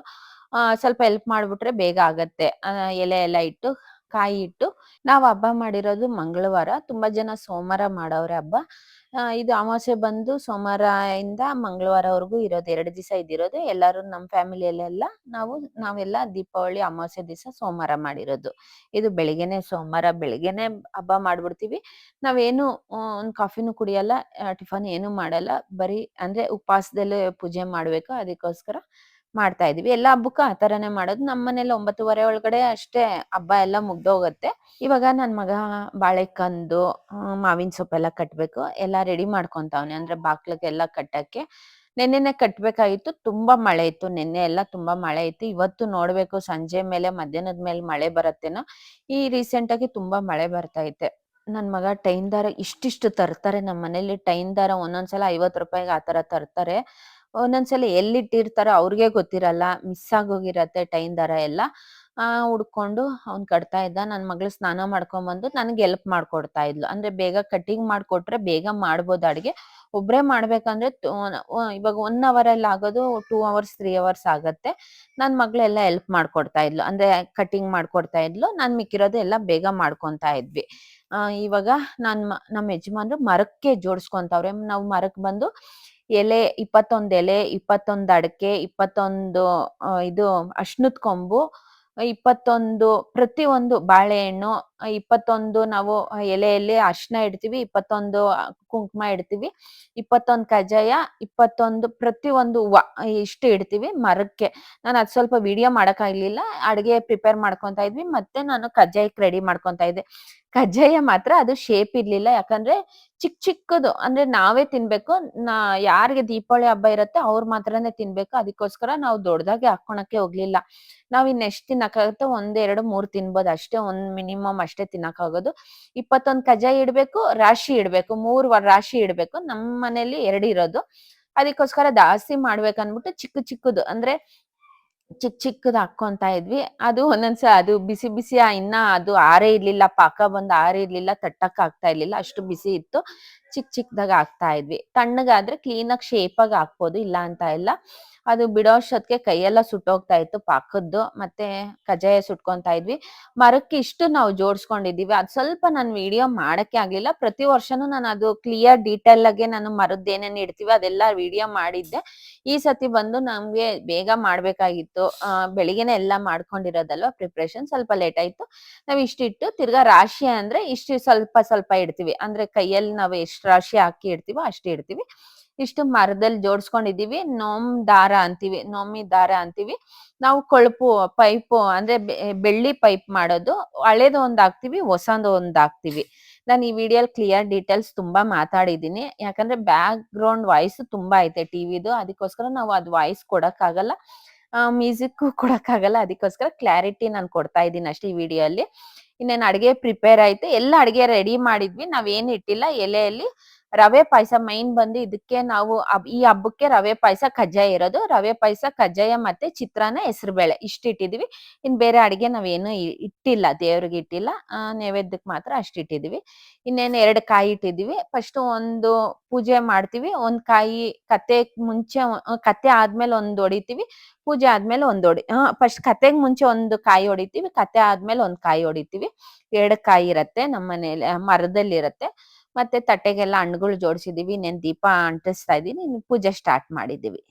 ಸ್ವಲ್ಪ ಹೆಲ್ಪ್ ಮಾಡ್ಬಿಟ್ರೆ ಬೇಗ ಆಗತ್ತೆ. ಎಲೆ ಎಲ್ಲ ಇಟ್ಟು, ಕಾಯಿ ಇಟ್ಟು. ನಾವು ಹಬ್ಬ ಮಾಡಿರೋದು ಮಂಗಳವಾರ. ತುಂಬಾ ಜನ ಸೋಮವಾರ ಮಾಡೋರೆ ಹಬ್ಬ. ಇದು ಅಮಾವಾಸ್ಯೆ ಬಂದು ಸೋಮವಾರ ಇಂದ ಮಂಗಳವಾರವರೆಗೂ ಇರೋದು. ಎರಡು ದಿವಸ ಇದಿರೋದು. ಎಲ್ಲರೂ ನಮ್ಮ ಫ್ಯಾಮಿಲಿಯಲ್ಲೆಲ್ಲ ನಾವು, ನಾವೆಲ್ಲ ದೀಪಾವಳಿ, ಅಮಾವಾಸ್ಯೆ ದಿವಸ ಸೋಮವಾರ ಮಾಡಿರೋದು. ಇದು ಬೆಳಿಗ್ಗೆನೆ ಸೋಮವಾರ, ಬೆಳಿಗ್ಗೆನೆ ಹಬ್ಬ ಮಾಡ್ಬಿಡ್ತೀವಿ. ನಾವೇನು ಒಂದು ಕಾಫಿನೂ ಕುಡಿಯಲ್ಲ ಟಿಫನ್ ಏನು ಮಾಡಲ್ಲ. ಬರೀ, ಅಂದ್ರೆ ಉಪವಾಸದಲ್ಲೇ ಪೂಜೆ ಮಾಡ್ಬೇಕು ಅದಕ್ಕೋಸ್ಕರ ಮಾಡ್ತಾ ಇದೀವಿ ಎಲ್ಲ ಹಬ್ಬಕ್ಕೂ ಆ ತರನೇ ಮಾಡೋದು. ನಮ್ಮ ಮನೇಲಿ ಒಂಬತ್ತುವರೆ ಒಳಗಡೆ ಅಷ್ಟೇ ಹಬ್ಬ ಎಲ್ಲ ಮುಗ್ದೋಗತ್ತೆ. ಇವಾಗ ನನ್ ಮಗ ಬಾಳೆಕಂದು ಮಾವಿನ ಸೊಪ್ಪೆಲ್ಲ ಕಟ್ಬೇಕು. ಎಲ್ಲ ರೆಡಿ ಮಾಡ್ಕೊಂತಾವ್ನೆ. ಅಂದ್ರೆ ಬಾಗ್ಲಿಗೆಲ್ಲ ಕಟ್ಟಕ್ಕೆ ನೆನ್ನೆನೆ ಕಟ್ಬೇಕಾಗಿತ್ತು. ತುಂಬಾ ಮಳೆ ಇತ್ತು. ನೆನ್ನೆ ಎಲ್ಲ ತುಂಬಾ ಮಳೆ ಇತ್ತು. ಇವತ್ತು ನೋಡ್ಬೇಕು ಸಂಜೆ ಮೇಲೆ, ಮಧ್ಯಾಹ್ನದ ಮೇಲೆ ಮಳೆ ಬರತ್ತೇನೋ. ಈ ರೀಸೆಂಟ್ ಆಗಿ ತುಂಬಾ ಮಳೆ ಬರ್ತಾ ಐತೆ. ನನ್ ಮಗ ಟೈನ್ ದಾರ ಇಷ್ಟಿಷ್ಟು ತರ್ತಾರೆ. ನಮ್ಮ ಮನೇಲಿ ಟೈನ್ ದಾರ ಒಂದೊಂದ್ಸಲ ಐವತ್ ರೂಪಾಯಿಗೆ ಆತರ ತರ್ತಾರೆ. ಒಂದೊಂದ್ಸಲ ಎಲ್ಲಿಟ್ಟಿರ್ತಾರೋ ಅವ್ರಿಗೆ ಗೊತ್ತಿರಲ್ಲ ಮಿಸ್ ಆಗೋಗಿರತ್ತೆ ಟೈನ್ ದರ ಎಲ್ಲ, ಆ, ಹುಡ್ಕೊಂಡು ಅವ್ನ್ ಕಟ್ತಾ ಇದ್ದ, ನನ್ ಮಗಳು ಸ್ನಾನ ಮಾಡ್ಕೊಂಡ್ ಬಂದು ನನಗೆ ಹೆಲ್ಪ್ ಮಾಡ್ಕೊಡ್ತಾ ಇದ್ಲು. ಅಂದ್ರೆ ಬೇಗ ಕಟಿಂಗ್ ಮಾಡ್ಕೊಟ್ರೆ ಬೇಗ ಮಾಡ್ಬೋದು ಅಡಿಗೆ. ಒಬ್ರೇ ಮಾಡ್ಬೇಕಂದ್ರೆ ಇವಾಗ ಒನ್ ಅವರ್ ಅಲ್ಲಿ ಆಗೋದು ಟೂ ಅವರ್ಸ್ ತ್ರೀ ಅವರ್ಸ್ ಆಗತ್ತೆ. ನನ್ ಮಗಳೆಲ್ಲ ಹೆಲ್ಪ್ ಮಾಡ್ಕೊಡ್ತಾ ಇದ್ಲು. ಅಂದ್ರೆ ಕಟಿಂಗ್ ಮಾಡ್ಕೊಡ್ತಾ ಇದ್ಲು. ನಾನ್ ಮಿಕ್ಕಿರೋದು ಎಲ್ಲ ಬೇಗ ಮಾಡ್ಕೊಂತಾ ಇದ್ವಿ. ಇವಾಗ ನಾನ್ ನಮ್ಮ ಯಜಮಾನ್ರು ಮರಕ್ಕೆ ಜೋಡಿಸ್ಕೊಂತವ್ರೆ. ನಾವು ಮರಕ್ ಬಂದು ಎಲೆ ಇಪ್ಪತ್ತೊಂದ್ ಎಲೆ, ಇಪ್ಪತ್ತೊಂದ್ ಅಡಕೆ, ಇಪ್ಪತ್ತೊಂದು ಇದು ಅಶ್ನದ್ ಕೊಂಬು, ಇಪ್ಪತ್ತೊಂದು ಪ್ರತಿ ಒಂದು ಬಾಳೆಹಣ್ಣು, ಇಪ್ಪತ್ತೊಂದು ನಾವು ಎಲೆಯಲ್ಲಿ ಅರ್ಶಿನ ಇಡ್ತೀವಿ, ಇಪ್ಪತ್ತೊಂದು ಕುಂಕುಮ ಇಡ್ತೀವಿ. ಇಪ್ಪತ್ತೊಂದು ಕಜ್ಜಾಯ, ಇಪ್ಪತ್ತೊಂದು ಪ್ರತಿ ಒಂದು ಇಷ್ಟು ಇಡ್ತೀವಿ ಮರಕ್ಕೆ. ನಾನು ಅದ್ ಸ್ವಲ್ಪ ವಿಡಿಯೋ ಮಾಡಕ್ಕಾಗ್ಲಿಲ್ಲ ಅಡ್ಗೆ ಪ್ರಿಪೇರ್ ಮಾಡ್ಕೊಂತ ಇದ್ವಿ. ಮತ್ತೆ ನಾನು ಕಜ್ಜಾಯಕ್ಕೆ ರೆಡಿ ಮಾಡ್ಕೊಂತ ಇದ್ದೆ. ಕಜ್ಜಾಯ ಮಾತ್ರ ಅದು ಶೇಪ್ ಇರ್ಲಿಲ್ಲ. ಯಾಕಂದ್ರೆ ಚಿಕ್ಕ ಚಿಕ್ಕದು. ಅಂದ್ರೆ ನಾವೇ ತಿನ್ಬೇಕು. ನಾ, ಯಾರಿಗೆ ದೀಪಾವಳಿ ಹಬ್ಬ ಇರುತ್ತೆ ಅವ್ರು ಮಾತ್ರನೇ ತಿನ್ಬೇಕು. ಅದಕ್ಕೋಸ್ಕರ ನಾವು ದೊಡ್ಡದಾಗಿ ಹಾಕೊಳಕ್ಕೆ ಹೋಗ್ಲಿಲ್ಲ. ನಾವ್ ಇನ್ ಎಷ್ಟು ತಿನ್ನಕಾಗತ್ತೆ ಒಂದ್, ಎರಡು, ಮೂರ್ ತಿನ್ಬೋದು. ಅಷ್ಟೇ ಒಂದ್ ಮಿನಿಮಮ್ ಅಷ್ಟೇ ತಿನ್ನಕಾಗೋದು ಇಪ್ಪತ್ತೊಂದ್ ಕಜ್ಜಾಯ ಇಡ್ಬೇಕು, ರಾಶಿ ಇಡ್ಬೇಕು. ಮೂರ್ ರಾಶಿ ಇಡ್ಬೇಕು. ನಮ್ ಮನೇಲಿ ಎರಡು ಇರೋದು. ಅದಕ್ಕೋಸ್ಕರ ಜಾಸ್ತಿ ಮಾಡ್ಬೇಕನ್ಬಿಟ್ಟು ಚಿಕ್ಕ ಚಿಕ್ಕದು, ಅಂದ್ರೆ ಚಿಕ್ಕ ಚಿಕ್ಕದ್ ಹಾಕೊಂತ ಇದ್ವಿ. ಅದು ಒಂದೊಂದ್ಸ ಅದು ಬಿಸಿ ಬಿಸಿ ಇನ್ನ ಅದು ಆರೇ ಇರ್ಲಿಲ್ಲ, ಪಾಕ ಬಂದ್ ಆರೇ ಇರ್ಲಿಲ್ಲ, ತಟ್ಟಕ್ ಆಗ್ತಾ ಇರ್ಲಿಲ್ಲ, ಅಷ್ಟು ಬಿಸಿ ಇತ್ತು. ಚಿಕ್ಕ ಚಿಕ್ಕದಾಗ ಹಾಕ್ತಾ ಇದ್ವಿ. ತಣ್ಣಗಾದ್ರೆ ಕ್ಲೀನ್ ಆಗಿ ಶೇಪ್ ಆಗಿ ಹಾಕ್ಬೋದು, ಇಲ್ಲ ಅಂತ ಇಲ್ಲ. ಅದು ಬಿಡೋ ಅಷ್ಟೊತ್ತಿಗೆ ಕೈಯೆಲ್ಲ ಸುಟ್ಟೋಗ್ತಾ ಇತ್ತು ಪಾಕದ್ದು, ಮತ್ತೆ ಕಜ್ಜಾಯ ಸುಟ್ಕೊಂತಾ ಇದ್ವಿ. ಮರಕ್ಕೆ ಇಷ್ಟು ನಾವು ಜೋಡಿಸ್ಕೊಂಡಿದೀವಿ ಅದು ಸ್ವಲ್ಪ ನಾನು ವಿಡಿಯೋ ಮಾಡಕ್ಕೆ ಆಗ್ಲಿಲ್ಲ. ಪ್ರತಿ ವರ್ಷನೂ ನಾನು ಅದು ಕ್ಲಿಯರ್ ಡೀಟೇಲ್ ಆಗಿ ನಾನು ಮರದ್ದು ಏನೇನ್ ಇಡ್ತೀವಿ ಅದೆಲ್ಲ ವಿಡಿಯೋ ಮಾಡಿದ್ದೆ. ಈ ಸತಿ ಬಂದು ನಮ್ಗೆ ಬೇಗ ಮಾಡ್ಬೇಕಾಗಿತ್ತು. ಬೆಳಿಗ್ಗೆನೆ ಎಲ್ಲ ಮಾಡ್ಕೊಂಡಿರೋದಲ್ವಾ ಪ್ರಿಪ್ರೇಷನ್ ಸ್ವಲ್ಪ ಲೇಟ್ ಆಯ್ತು. ನಾವ್ ಇಷ್ಟಿಟ್ಟು ತಿರ್ಗಾ ರಾಶಿ ಅಂದ್ರೆ ಇಷ್ಟು ಸ್ವಲ್ಪ ಸ್ವಲ್ಪ ಇಡ್ತೀವಿ. ಅಂದ್ರೆ ಕೈಯಲ್ಲಿ ನಾವು ಎಷ್ಟು ರಾಶಿ ಹಾಕಿ ಇಡ್ತೀವೋ ಅಷ್ಟೇ ಇಡ್ತೀವಿ. ಇಷ್ಟು ಮರದಲ್ಲಿ ಜೋಡಿಸ್ಕೊಂಡಿದೀವಿ ನೋಮ್ ದಾರ ಅಂತೀವಿ. ನೋಮಿ ದಾರ ಅಂತೀವಿ. ನಾವು ಕೊಳಪು, ಪೈಪು ಅಂದ್ರೆ ಬೆಳ್ಳಿ ಪೈಪ್ ಮಾಡೋದು. ಹಳೇದು ಒಂದ್ ಹಾಕ್ತಿವಿ, ಹೊಸದು ಒಂದ್ ಹಾಕ್ತಿವಿ. ನಾನು ಈ ವಿಡಿಯೋಲ್ ಕ್ಲಿಯರ್ ಡೀಟೇಲ್ಸ್ ತುಂಬಾ ಮಾತಾಡಿದೀನಿ ಯಾಕಂದ್ರೆ ಬ್ಯಾಕ್ ಗ್ರೌಂಡ್ ವಾಯ್ಸ್ ತುಂಬಾ ಐತೆ ಟಿವಿದು ಅದಕ್ಕೋಸ್ಕರ ನಾವು ಅದ್ ವಾಯ್ಸ್ ಕೊಡಕ್ಕಾಗಲ್ಲ. ಮ್ಯೂಸಿಕ್ [laughs] ಕೊಡಕ್ಕಾಗಲ್ಲ. ಅದಕ್ಕೋಸ್ಕರ ಕ್ಲಾರಿಟಿ ನಾನು ಕೊಡ್ತಾ ಇದ್ದೀನಿ ಅಷ್ಟೇ ಈ ವಿಡಿಯೋ ಅಲ್ಲಿ ಇನ್ನೇನ್ ಅಡಿಗೆ ಪ್ರಿಪೇರ್ ಆಯ್ತು. ಎಲ್ಲ ಅಡಿಗೆ ರೆಡಿ ಮಾಡಿದ್ವಿ. ನಾವೇನು ಇಟ್ಟಿಲ್ಲ. ಎಲೆಯಲ್ಲಿ ರವೆ ಪಾಯಸ ಮೈನ್ ಬಂದು ಇದಕ್ಕೆ ನಾವು ಈ ಹಬ್ಬಕ್ಕೆ ರವೆ ಪಾಯಸ ಕಜ್ಜಾಯ ಇರೋದು. ರವೆ ಪಾಯಸ, ಕಜ್ಜಾಯ ಮತ್ತೆ ಚಿತ್ರಾನ್ನ, ಹೆಸರುಬೇಳೆ ಇಷ್ಟು ಇಟ್ಟಿದೀವಿ. ಇನ್ ಬೇರೆ ಅಡಿಗೆ ನಾವೇನು ಇಟ್ಟಿಲ್ಲ, ದೇವ್ರಿಗೆ ಇಟ್ಟಿಲ್ಲ. ನೈವೇದ್ಯಕ್ಕೆ ಮಾತ್ರ ಅಷ್ಟು ಇಟ್ಟಿದೀವಿ. ಇನ್ನೇನು ಎರಡು ಕಾಯಿ ಇಟ್ಟಿದೀವಿ. ಫಸ್ಟ್ ಒಂದು ಪೂಜೆ ಮಾಡ್ತೀವಿ. ಒಂದ್ ಕಾಯಿ ಕತೆ ಮುಂಚೆ ಕತೆ ಆದ್ಮೇಲೆ ಒಂದ್ ಹೊಡಿತೀವಿ ಪೂಜೆ ಆದ್ಮೇಲೆ ಒಂದ್ ಹೊಡಿ ಫಸ್ಟ್ ಕತೆಗ್ ಮುಂಚೆ ಒಂದು ಕಾಯಿ ಹೊಡಿತೀವಿ ಕತೆ ಆದ್ಮೇಲೆ ಒಂದ್ ಕಾಯಿ ಹೊಡಿತೀವಿ ಎರಡು ಕಾಯಿ ಇರತ್ತೆ ನಮ್ಮ ಮನೇಲಿ ಮರದಲ್ಲಿ ಇರತ್ತೆ ಮತ್ತೆ ತಟ್ಟೆಗೆಲ್ಲ ಹಣ್ಣುಗಳು ಜೋಡಿಸಿದೀವಿ ಇನ್ನೇನ್ ದೀಪ ಅಂಟಿಸ್ತಾ ಇದೀನಿ ಪೂಜೆ ಸ್ಟಾರ್ಟ್ ಮಾಡಿದೀವಿ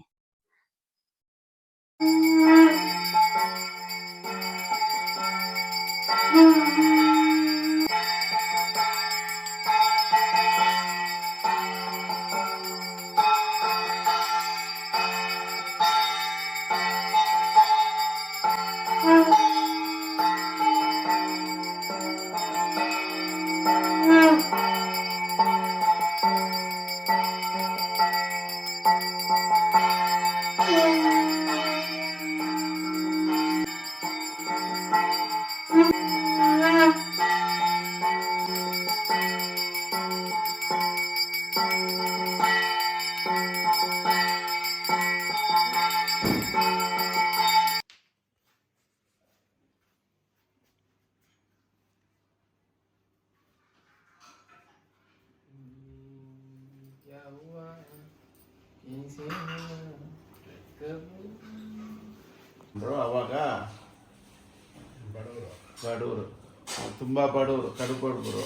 ತುಂಬ ಬಡವರು ಕಡು ಬಡವರು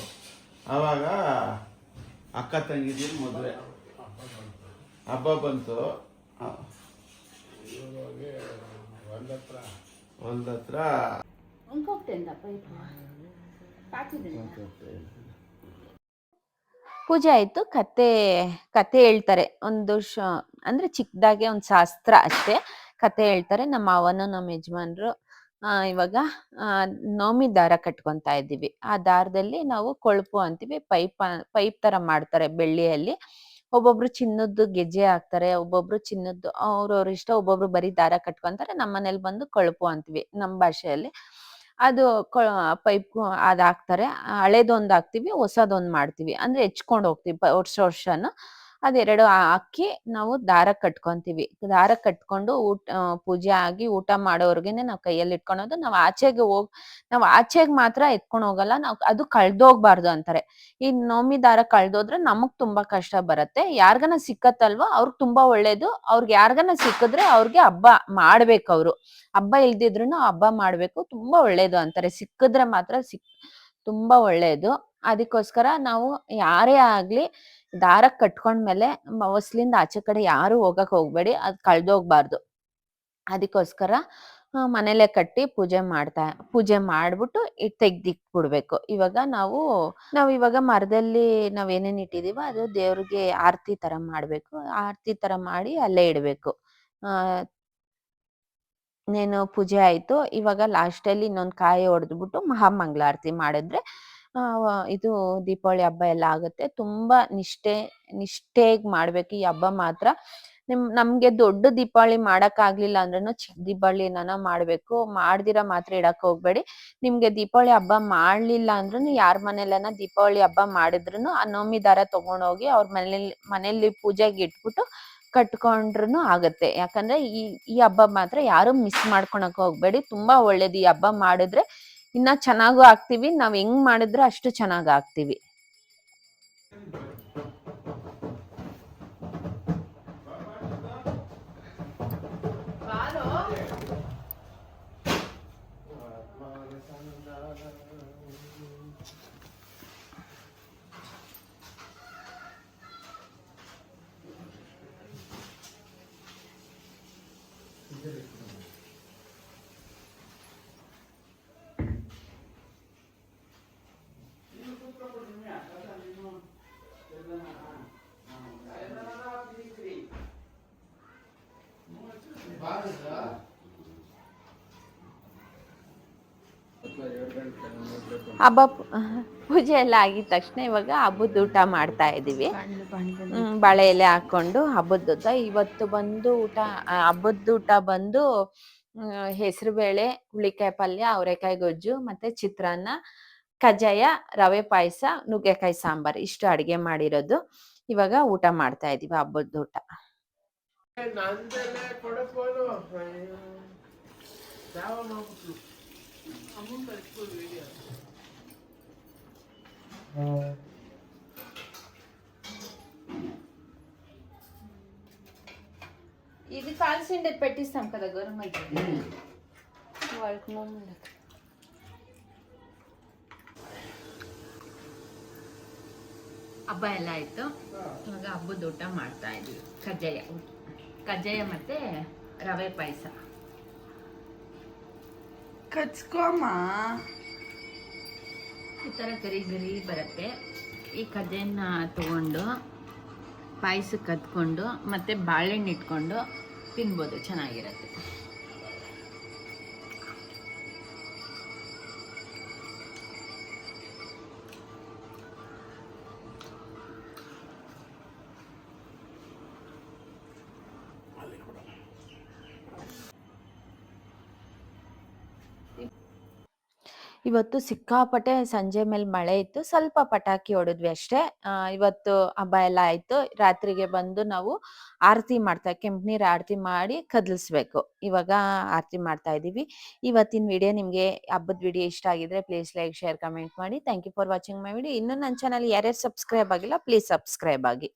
ಆವಾಗ ಅಕ್ಕ ತಂಗಿದಿರು ಮದುವೆ. ಹಬ್ಬ ಬಂತು. ಹೊಲ್ದತ್ರ ಪೂಜೆ ಆಯ್ತು. ಕತೆ ಕತೆ ಹೇಳ್ತಾರೆ. ಒಂದು ಶ ಅಂದ್ರೆ ಚಿಕ್ಕದಾಗೆ ಒಂದು ಶಾಸ್ತ್ರ ಅಷ್ಟೇ. ಕತೆ ಹೇಳ್ತಾರೆ. ನಮ್ಮ ಅವನು ನಮ್ಮ ಯಜಮಾನ್ರು ಇವಾಗ, ಆ, ನೋಮಿ ದಾರ ಕಟ್ಕೊಂತಾ ಇದ್ದೀವಿ. ಆ ದಾರದಲ್ಲಿ ನಾವು ಕೊಳಪು ಅಂತೀವಿ. ಪೈಪ್ ಪೈಪ್ ತರ ಮಾಡ್ತಾರೆ ಬೆಳ್ಳಿಯಲ್ಲಿ. ಒಬ್ಬೊಬ್ರು ಚಿನ್ನದ್ದು ಗೆಜ್ಜೆ ಹಾಕ್ತಾರೆ, ಒಬ್ಬೊಬ್ರು ಚಿನ್ನದ್ದು, ಅವ್ರವ್ರ ಇಷ್ಟ ಒಬ್ಬೊಬ್ರು ಬರೀ ದಾರ ಕಟ್ಕೊಂತಾರೆ. ನಮ್ಮ ಮನೇಲಿ ಬಂದು ಕೊಳಪು ಅಂತೀವಿ ನಮ್ಮ ಭಾಷೆಯಲ್ಲಿ. ಅದು ಪೈಪ್ ಅದ್ ಹಾಕ್ತಾರೆ ಹಳೇದೊಂದು ಹಾಕ್ತಿವಿ, ಹೊಸದೊಂದು ಮಾಡ್ತೀವಿ. ಅಂದ್ರೆ ಹೆಚ್ಕೊಂಡು ಹೋಗ್ತೀವಿ ವರ್ಷ ವರ್ಷನು. ಅದೆರಡು ಹಾಕಿ ನಾವು ದಾರ ಕಟ್ಕೊಂತೀವಿ. ದಾರ ಕಟ್ಕೊಂಡು ಊಟ ಪೂಜೆ ಆಗಿ ಊಟ ಮಾಡೋರ್ಗೆನೆ ನಾವ್ ಕೈಯಲ್ಲಿ ಇಟ್ಕೊಳೋದು. ನಾವ್ ಆಚೆಗೆ ಹೋಗ್, ನಾವ್ ಆಚೆಗೆ ಮಾತ್ರ ಎತ್ಕೊಂಡ್ ಹೋಗಲ್ಲ, ನಾವ್ ಅದು ಕಳ್ದೋಗ್ಬಾರ್ದು ಅಂತಾರೆ. ಈ ನೋಮಿ ದಾರ ಕಳ್ದೋದ್ರೆ ನಮಗ್ ತುಂಬಾ ಕಷ್ಟ ಬರತ್ತೆ. ಯಾರ್ಗನ ಸಿಕ್ಕತ್ತಲ್ವಾ ಅವ್ರಿಗೆ ತುಂಬಾ ಒಳ್ಳೇದು. ಅವ್ರಿಗೆ ಯಾರ್ಗನ ಸಿಕ್ಕಿದ್ರೆ ಅವ್ರಿಗೆ ಹಬ್ಬ ಮಾಡ್ಬೇಕು ಅವ್ರು. ಹಬ್ಬ ಇಲ್ದಿದ್ರು ಹಬ್ಬ ಮಾಡ್ಬೇಕು. ತುಂಬಾ ಒಳ್ಳೇದು ಅಂತಾರೆ. ಸಿಕ್ಕಿದ್ರೆ ಮಾತ್ರ ಸಿಕ್, ತುಂಬಾ ಒಳ್ಳೇದು. ಅದಕ್ಕೋಸ್ಕರ ನಾವು ಯಾರೇ ಆಗ್ಲಿ ದಾರ ಕಟ್ಕೊಂಡ್ಮೇಲೆ ಮೇಲೆ ಹೊಸ್ಲಿಂದ ಆಚೆ ಕಡೆ ಯಾರು ಹೋಗಕ್ ಹೋಗ್ಬೇಡಿ, ಅದ್ ಕಳ್ದೋಗ್ಬಾರ್ದು ಅದಕ್ಕೋಸ್ಕರ ಮನೇಲೆ ಕಟ್ಟಿ ಪೂಜೆ ಮಾಡ್ತಾ, ಪೂಜೆ ಮಾಡ್ಬಿಟ್ಟು ತೆಗ್ದಿಕ್ಬಿಡ್ಬೇಕು. ಇವಾಗ ನಾವು, ನಾವ್ ಇವಾಗ ಮರದಲ್ಲಿ ನಾವ್ ಏನೇನ್ ಇಟ್ಟಿದೀವೋ ಅದು ದೇವ್ರಿಗೆ ಆರತಿ ತರ ಮಾಡ್ಬೇಕು. ಆರತಿ ತರ ಮಾಡಿ ಅಲ್ಲೇ ಇಡ್ಬೇಕು. ಆ, ನೇನು ಪೂಜೆ ಆಯ್ತು, ಇವಾಗ ಲಾಸ್ಟ್ ಅಲ್ಲಿ ಇನ್ನೊಂದ್ ಕಾಯಿ ಹೊಡೆದ್ಬಿಟ್ಟು ಮಹಾಮಂಗಳಾರತಿ ಮಾಡಿದ್ರೆ ಆ ಇದು ದೀಪಾವಳಿ ಹಬ್ಬ ಎಲ್ಲ ಆಗುತ್ತೆ. ತುಂಬಾ ನಿಷ್ಠೆ, ನಿಷ್ಠೆಗ್ ಮಾಡ್ಬೇಕು ಈ ಹಬ್ಬ ಮಾತ್ರ. ನಿಮ್, ನಮ್ಗೆ ದೊಡ್ಡ ದೀಪಾವಳಿ ಮಾಡಕ್ ಆಗ್ಲಿಲ್ಲ ಅಂದ್ರೂ ಚಿಕ್ಕ ದೀಪಾವಳಿನ ಮಾಡ್ಬೇಕು. ಮಾಡ್ದಿರ ಮಾತ್ರ ಇಡಕ್ ಹೋಗ್ಬೇಡಿ. ನಿಮ್ಗೆ ದೀಪಾವಳಿ ಹಬ್ಬ ಮಾಡ್ಲಿಲ್ಲ ಅಂದ್ರೂ ಯಾರ ಮನೇಲನ ದೀಪಾವಳಿ ಹಬ್ಬ ಮಾಡಿದ್ರು ಆ ನವಮಿ ದಾರ ತಗೊಂಡೋಗಿ ಅವ್ರ ಮನೇಲಿ ಮನೇಲಿ ಪೂಜೆಗೆ ಇಟ್ಬಿಟ್ಟು ಕಟ್ಕೊಂಡ್ರು ಆಗತ್ತೆ. ಯಾಕಂದ್ರೆ ಈ ಈ ಹಬ್ಬ ಮಾತ್ರ ಯಾರು ಮಿಸ್ ಮಾಡ್ಕೊಳಕ್ ಹೋಗ್ಬೇಡಿ. ತುಂಬಾ ಒಳ್ಳೇದು ಈ ಹಬ್ಬ ಮಾಡಿದ್ರೆ ಇನ್ನ ಚೆನ್ನಾಗೂ ಆಗ್ತೀವಿ. ನಾವ್ ಹೆಂಗ್ ಮಾಡಿದ್ರೆ ಅಷ್ಟು ಚೆನ್ನಾಗ್ ಆಗ್ತೀವಿ. ಹಬ್ಬ [laughs] ಪೂಜೆ ಎಲ್ಲ ಆಗಿದ ತಕ್ಷಣ ಇವಾಗ ಹಬ್ಬದ ಊಟ ಮಾಡ್ತಾ ಹ್ಮ್, ಬಾಳೆ ಎಲೆ ಹಾಕೊಂಡು ಹಬ್ಬದ ಊಟ. ಇವತ್ತು ಬಂದು ಊಟ ಹಬ್ಬದ ಊಟ ಬಂದು ಹೆಸರು ಬೇಳೆ ಹುಳಿಕಾಯಿ ಪಲ್ಯ ಅವರೆಕಾಯಿ ಗೊಜ್ಜು ಮತ್ತೆ ಚಿತ್ರಾನ್ನ ಕಜ್ಜಾಯ ರವೆ ಪಾಯಸ ನುಗ್ಗೆಕಾಯಿ ಸಾಂಬಾರ್ ಇಷ್ಟು ಅಡಿಗೆ ಮಾಡಿರೋದು. ಇವಾಗ ಊಟ ಮಾಡ್ತಾ ಇದೀವಿ ಹಬ್ಬದ ಊಟ. ఇది కాల్సిండే పెట్టిస్తాం కదా గవర్నమెంట్ వాళ్ళకి ಹಬ್ಬ ಎಲ್ಲ ಆಯ್ತು ಇವಾಗ ಹಬ್ಬದ ಊಟ ಮಾಡ್ತಾ ಇದೀವಿ ಕಜ್ಜಾಯ ಕಜ್ಜಾಯ ಮತ್ತೆ ರವೆ ಪಾಯಸ ಕಚ್ಕೊಮ್ಮ ಈ ಥರ ಗರಿ ಗರಿ ಬರುತ್ತೆ. ಈ ಕಜ್ಜಾಯನ ತಗೊಂಡು ಪಾಯಸಕ್ಕೆ ಕದ್ಕೊಂಡು, ಮತ್ತೆ ಬಾಳೆಹಣ್ಣು ಇಟ್ಕೊಂಡು ತಿನ್ಬೋದು, ಚೆನ್ನಾಗಿರುತ್ತೆ. ಇವತ್ತು ಸಿಕ್ಕಾಪಟ್ಟೆ ಸಂಜೆ ಮೇಲೆ ಮಳೆ ಇತ್ತು. ಸ್ವಲ್ಪ ಪಟಾಕಿ ಹೊಡೆದ್ವಿ ಅಷ್ಟೇ. ಇವತ್ತು ಹಬ್ಬ ಎಲ್ಲ ಆಯ್ತು. ರಾತ್ರಿಗೆ ಬಂದು ನಾವು ಆರತಿ ಮಾಡ್ತಾ, ಕೆಂಪು ನೀರು ಆರತಿ ಮಾಡಿ ಕದಲಿಸ್ಬೇಕು. ಇವಾಗ ಆರತಿ ಮಾಡ್ತಾ ಇದೀವಿ. ಇವತ್ತಿನ ವಿಡಿಯೋ ನಿಮಗೆ ಹಬ್ಬದ ವಿಡಿಯೋ ಇಷ್ಟ ಆಗಿದ್ರೆ ಪ್ಲೀಸ್ ಲೈಕ್, ಶೇರ್, ಕಮೆಂಟ್ ಮಾಡಿ. Thank you for watching my video. ಇನ್ನು ನನ್ನ ಚಾನಲ್ ಯಾರ್ಯಾರು ಸಬ್ಸ್ಕ್ರೈಬ್ ಆಗಿಲ್ಲ ಪ್ಲೀಸ್ ಸಬ್ಸ್ಕ್ರೈಬ್ ಆಗಿ.